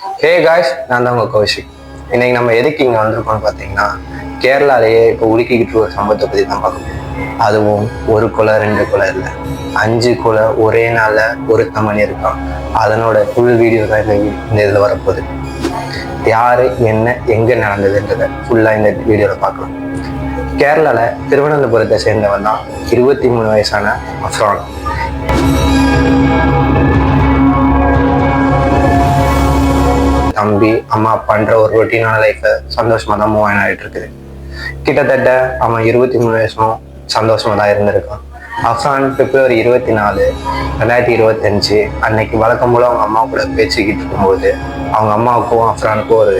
Hey guys நான் தான் உங்கள் கௌஷிக். இன்னைக்கு நம்ம எதுக்கு இங்கே வந்திருக்கோம்னு பார்த்தீங்கன்னா கேரளாலேயே இப்போ உலுக்கிக்கிட்டு ஒரு சம்பவத்தை பற்றி தான் பார்க்க முடியும் அதுவும் ஒரு குலை ரெண்டு குலை இல்லை. அஞ்சு குலை ஒரே நாளில் ஒரு தமணி இருக்கான் அதனோட ஃபுல் வீடியோ தான் இந்த இந்த இதில் வரப்போகுது. யார் என்ன எங்கே நடந்ததுன்றதை ஃபுல்லாக இந்த வீடியோவில் பார்க்கலாம். கேரளாவில் திருவனந்தபுரத்தை சேர்ந்தவன் தான் இருபத்தி மூணு வயசான அஃப்ரான் தம்பி அம்மா பண்ற ஒரு ரொட்டீனான லைஃப்பை சந்தோஷமா தான் மூவ் ஆகிட்டு இருக்குது. கிட்டத்தட்ட அவன் இருபத்தி மூணு வயசும் சந்தோஷமா தான் இருந்திருக்கான். அஃப்ரான் பிப்ரவரி இருபத்தி நாலு ரெண்டாயிரத்தி இருபத்தஞ்சு அன்னைக்கு வழக்கம் போல அவங்க அம்மா கூட பேச்சுக்கிட்டு இருக்கும்போது அவங்க அம்மாவுக்கும் அஃப்ரானுக்கும் ஒரு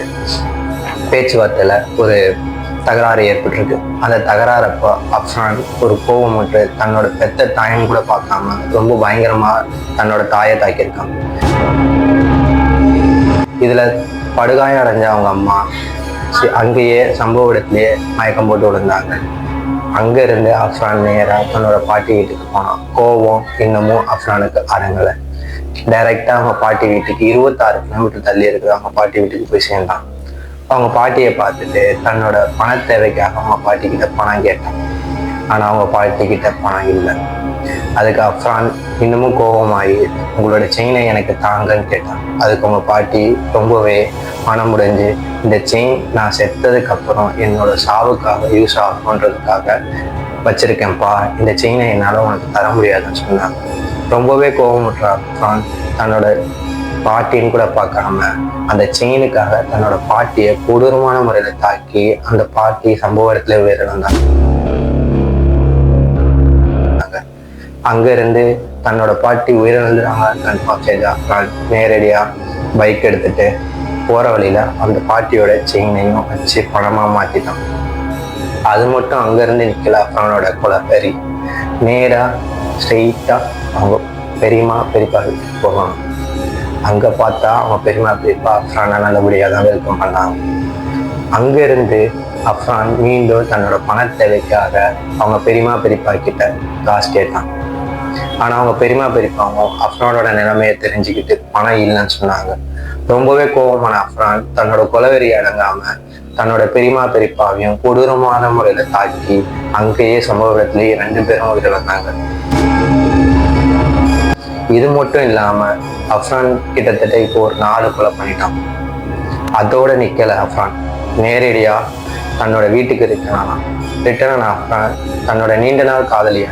பேச்சுவார்த்தையில் ஒரு தகராறு ஏற்பட்டிருக்கு. அந்த தகராறப்போ அஃப்ரான் ஒரு கோவம் விட்டு தன்னோட பெத்த தாயன் கூட பார்க்காம ரொம்ப பயங்கரமா தன்னோட தாயை தாக்கியிருக்கான். இதில் படுகாயம் அடைஞ்ச அவங்க அம்மா அங்கேயே சம்பவ இடத்துலயே மயக்கம் போட்டு விழுந்தாங்க. அங்கேருந்து அஃப்ரான் நேராக தன்னோட பாட்டி வீட்டுக்கு போனான். கோவம் இன்னமும் அஃப்ரானுக்கு அடங்கலை. டைரெக்டாக அவங்க பாட்டி வீட்டுக்கு இருபத்தாறு கிலோமீட்டர் தள்ளி இருக்கிற அவங்க பாட்டி வீட்டுக்கு போய் சேர்ந்தான். அவங்க பாட்டியை பார்த்துட்டு தன்னோட பண தேவைக்காக அவங்க பாட்டி கிட்ட பணம் கேட்டான். ஆனால் அவங்க பாட்டி கிட்ட பணம் இல்லை. அதுக்கு அஃப்ரான் இன்னமும் கோபமாகி உங்களோட செயினை எனக்கு தாங்கன்னு கேட்டான். அதுக்கு உங்கள் பாட்டி ரொம்பவே மனம் முடிஞ்சு இந்த செயின் நான் செத்ததுக்கப்புறம் என்னோட சாவுக்காக யூஸ் ஆகுன்றதுக்காக வச்சுருக்கேன்ப்பா. இந்த செயினை என்னால் உனக்கு தர முடியாதுன்னு சொன்னாங்க ரொம்பவே கோபமுற்ற அஃப்ரான் தன்னோட பாட்டின்னு கூட பார்க்காம அந்த செயினுக்காக தன்னோட பாட்டியை கொடூரமான முறையில் தாக்கி அந்த பாட்டி சம்பவ இடத்துல உயிரிழந்தாங்க அங்கேருந்து தன்னோட பாட்டி உயிரிழந்துறாங்க கன்ஃபார்ம் செய்தா நேரடியாக பைக் எடுத்துட்டு போகிற வழியில் அந்த பாட்டியோட செயினையும் வச்சு பணமாக மாற்றிட்டான் அது மட்டும் அங்கேருந்து நிற்கல அவனோட கொலப்பெரி. நேராக ஸ்ட்ரெயிட்டாக அவங்க பெரியம்மா பெரியப்பா வீட்டுக்கு போவாங்க. அங்கே பார்த்தா அவங்க பெரியம்மா பெரியப்பா அஃப்ரானை நல்லபடியாக தான் வெல்கம் பண்ணாங்க. அங்கேருந்து அஃப்ரான் மீண்டும் தன்னோட பண தேவைக்காக அவங்க பெரியம்மா பெரியப்பா கிட்ட காசு கேட்டான். ஆனா அவங்க பெரியம்மா பெரியப்பாவும் அஃப்ரானோட நிலைமையை தெரிஞ்சுக்கிட்டு பணம் இல்லைன்னு சொன்னாங்க. ரொம்பவே கோபமான அஃப்ரான் தன்னோட கொலவெறி அடங்காம தன்னோட பெரியம்மா பெரியப்பாவையும் கொடூரமான முறையில தாக்கி அங்கேயே சம்பவ இடத்துலயே ரெண்டு பேரும் உயிரிழந்தாங்க இது மட்டும் இல்லாம அஃப்ரான் கிட்டத்தட்ட இப்போ ஒரு நாலு கொலை பண்ணிட்டான். அதோட நிக்கல அஃப்ரான் நேரடியா தன்னோட வீட்டுக்கு ரிட்டர்ன் ரிட்டர்ன் அஃப்ரான் தன்னோட நீண்ட நாள் காதலியை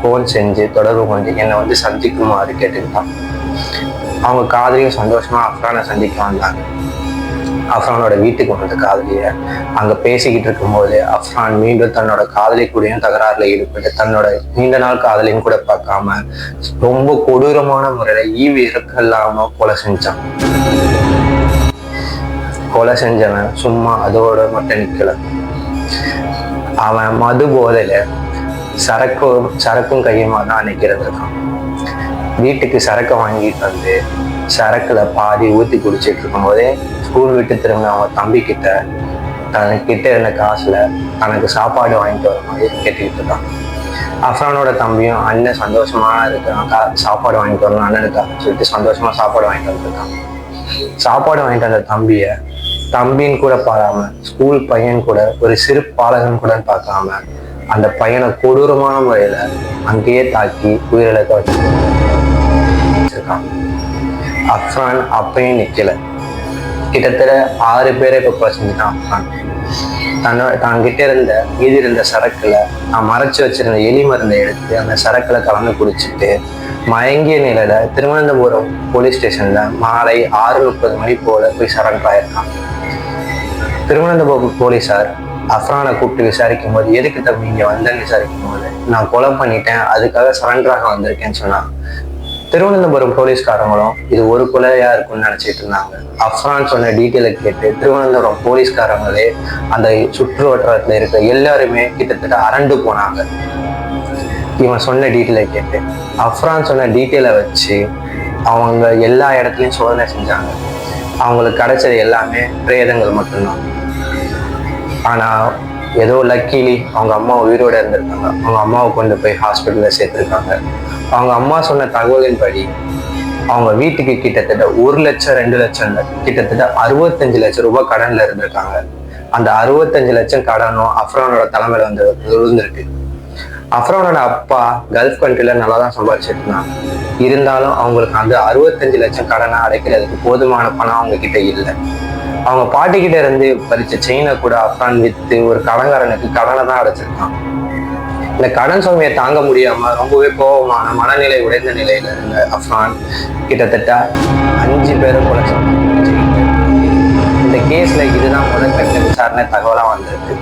ஃபோன் செஞ்சு தொடர்பு கொண்டு என்னை வந்து சந்திக்குமாறு கேட்டுக்கிட்டான். அவங்க காதலியும் சந்தோஷமா அஃப்ரானை சந்திக்க வந்தாங்க. அஃப்ரானோட வீட்டுக்கு வந்த காதலிய. அங்க பேசிக்கிட்டு இருக்கும்போது அஃப்ரான் மீண்டும் தன்னோட காதலி கூடயும் தகராறுல ஈடுபட்டு தன்னோட நீண்ட நாள் காதலியும் கூட பார்க்காம ரொம்ப கொடூரமான முறையில ஈவு இறக்க கொலை செஞ்சான். கொலை செஞ்சவன் சும்மா அதோட மட்டும் நிக்கல. அவன் மது போதையில சரக்கும் சரக்கும் கையுமா தான் அன்னைக்கு இருந்திருக்கான் வீட்டுக்கு சரக்கை வாங்கிட்டு வந்து சரக்குல பாதி ஊத்தி குடிச்சிட்டு இருக்கும்போதே ஸ்கூல் விட்டு திரும்ப அவன் தம்பி கிட்ட தனக்கிட்ட இருந்த காசுல தனக்கு சாப்பாடு வாங்கிட்டு வர மாதிரி கேட்டுக்கிட்டு இருக்கான். அஃப்ரானோட தம்பியும் அண்ணன் சந்தோஷமா இருக்கான் கா- சாப்பாடு வாங்கிட்டு வரணும் அண்ணனுக்காக சொல்லிட்டு சந்தோஷமா சாப்பாடு வாங்கிட்டு வந்துருக்கான் சாப்பாடு வாங்கிட்டு வந்த தம்பிய தம்பின்னு கூட பாராம ஸ்கூல் பையன் கூட ஒரு சிறு பாலகன் கூட பார்க்காம அந்த பையனை கொடூரமான முறையில அங்கேயே தாக்கி உயிரிழக்க வச்சிருக்கான். அஃப்ரான் அப்பயும் நிக்கல. கிட்டத்தட்ட ஆறு பேரை இப்போ கொலை செஞ்சுட்டான் அஃப்ரான். தன்னோட தங்கிட்ட இருந்த மீதி இருந்த சரக்கில் நான் மறைச்சு வச்சிருந்த எலி மருந்தை எடுத்து அந்த சரக்கில் கலந்து குடிச்சிட்டு மயங்கிய நிலையில திருவனந்தபுரம் போலீஸ் ஸ்டேஷன்ல மாலை ஆறு முப்பது மணி போல போய் சரண்டர் ஆயிருக்கான் திருவனந்தபுரம் போலீஸார் அஃப்ரானை கூப்பிட்டு விசாரிக்கும் போது எதுக்கு தம்பி இங்க வந்தேன்னு விசாரிக்கும் போது நான் கொலை பண்ணிட்டேன் அதுக்காக சரண்டராக வந்திருக்கேன்னு சொன்னான். திருவனந்தபுரம் போலீஸ்காரங்களும் இது ஒரு கொலையா இருக்கும்னு நினைச்சிட்டு இருந்தாங்க. அஃப்ரான் சொன்ன டீட்டெயிலை கேட்டு திருவனந்தபுரம் போலீஸ்காரங்களே அந்த சுற்று வட்டாரத்துல இருக்க எல்லாருமே கிட்டத்தட்ட அரண்டு போனாங்க. இவன் சொன்ன டீட்டெயிலை கேட்டு அஃப்ரான் சொன்ன டீட்டெயிலை வச்சு அவங்க எல்லா இடத்துலையும் சோதனை செஞ்சாங்க. அவங்களுக்கு கிடைச்சது எல்லாமே பிரேதங்கள் மட்டும்தான். ஆனால் ஏதோ லக்கிலி அவங்க அம்மா உயிரோட இருந்திருக்காங்க. அவங்க அம்மாவை கொண்டு போய் ஹாஸ்பிட்டலில் சேர்த்துருக்காங்க. அவங்க அம்மா சொன்ன தகவலின்படி அவங்க வீட்டுக்கு கிட்டத்தட்ட ஒரு லட்சம் ரெண்டு லட்சம் கிட்டத்தட்ட அறுபத்தஞ்சு லட்சம் ரூபாய் கடனில் இருந்திருக்காங்க. அந்த அறுபத்தஞ்சு லட்சம் கடனும் அஃப்ரானோட தலைமையில் வந்து விழுந்திருக்கு. அஃப்ரானோட அப்பா கல்ஃப் கண்ட்ரியில் நல்லா தான் சம்பாதிச்சிருந்தாங்க இருந்தாலும் அவங்களுக்கு அந்த அறுபத்தஞ்சு லட்சம் கடனை அடைக்கிறதுக்கு போதுமான பணம் அவங்க கிட்ட இல்லை. அவங்க பாட்டி கிட்ட இருந்து பறிச்ச செயினை கூட அஃப்ரான் வித்து ஒரு கடன்காரனுக்கு கடனை தான் அடைச்சிருக்கான். இந்த கடன் சுமையை தாங்க முடியாம ரொம்பவே கோபமான மனநிலை உடைந்த நிலையில இருந்த அஃப்ரான் கிட்டத்தட்ட அஞ்சு பேரும் கொலை இந்த கேஸ்ல இதுதான் முதல் கட்ட விசாரணை தகவலா வந்திருக்கு.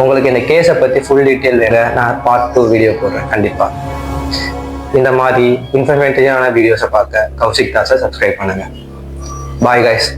உங்களுக்கு இந்த கேஸை பற்றி ஃபுல் டீட்டெயில் வேற நான் பார்ட் டூ வீடியோ போடுறேன் கண்டிப்பாக இந்த மாதிரி இன்ஃபர்மேட்டிவான வீடியோஸை பார்க்க கௌசிக் தாஸை சப்ஸ்கிரைப் பண்ணுங்கள் பாய் கைஸ்